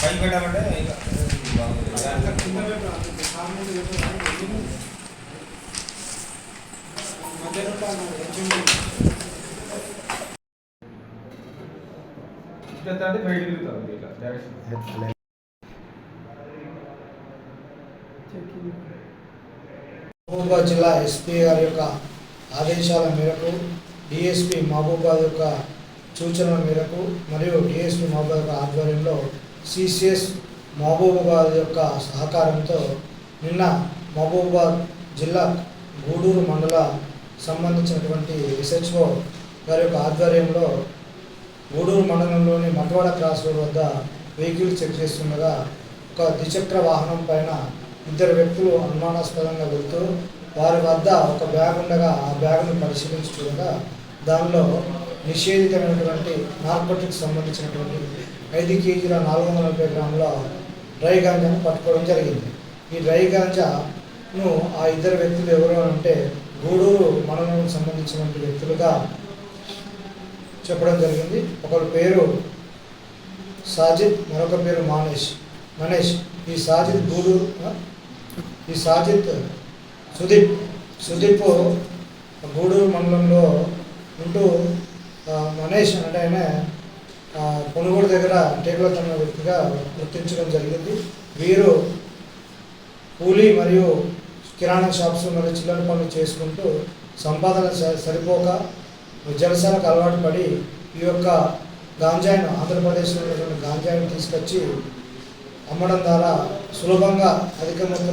పైకి పెట్టామంటే ఇంకా ఇట్లా అంటే బయట తిరుగుతాం ఇట్లా డైరెక్షన్ మహబూబాబాద్ జిల్లా ఎస్పీ గారి యొక్క ఆదేశాల మేరకు డిఎస్పి మహబూబాబాద్ యొక్క సూచనల మేరకు మరియు డిఎస్పి మహబూబాద్ యొక్క ఆధ్వర్యంలో సిసిఎస్ మహబూబాబాద్ యొక్క సహకారంతో నిన్న మహబూబాబాద్ జిల్లా గూడూరు మండల సంబంధించినటువంటి ఎస్హెచ్ఓ గారి యొక్క ఆధ్వర్యంలో గూడూరు మండలంలోని మట్వాడ క్రాస్ రోడ్ వద్ద వెహికల్ చెక్ చేస్తుండగా ఒక ద్విచక్ర వాహనం పైన ఇద్దరు వ్యక్తులు అనుమానాస్పదంగా వెళ్తూ వారి వద్ద ఒక బ్యాగ్ ఉండగా ఆ బ్యాగ్ను పరిశీలించి చూడగా దానిలో నిషేధితమైనటువంటి నార్కోటిక్స్ సంబంధించినటువంటి ఐదు కేజీల నాలుగు వందల నలభై గ్రాముల డ్రై గాంజాను పట్టుకోవడం జరిగింది. ఈ డ్రై గాంజాను ఆ ఇద్దరు వ్యక్తులు ఎవరు అంటే గూడూరు మనలకు సంబంధించినటువంటి వ్యక్తులుగా చెప్పడం జరిగింది. ఒకరి పేరు సాజిద్ మరొక పేరు మానేష్. మనీష్. ఈ సాజిద్ గూడూరు ఈ సాజిత్ సుదీప్ సుదీప్ గూడూరు మండలంలో ఉంటూ మనీష్ అంటే ఆయన కొనుగోలు దగ్గర టేకుల తన వ్యక్తిగా గుర్తించడం జరిగింది. వీరు కూలీ మరియు కిరాణా షాప్స్ మరియు చిల్లర పనులు చేసుకుంటూ సంపాదన స- సరిపోక జలసాలకు అలవాటు పడి ఈ యొక్క గాంజాయిను ఆంధ్రప్రదేశ్లో ఉన్నటువంటి గాంజాయిని తీసుకొచ్చి అమ్మడం ద్వారా సులభంగా అధిక మొత్తం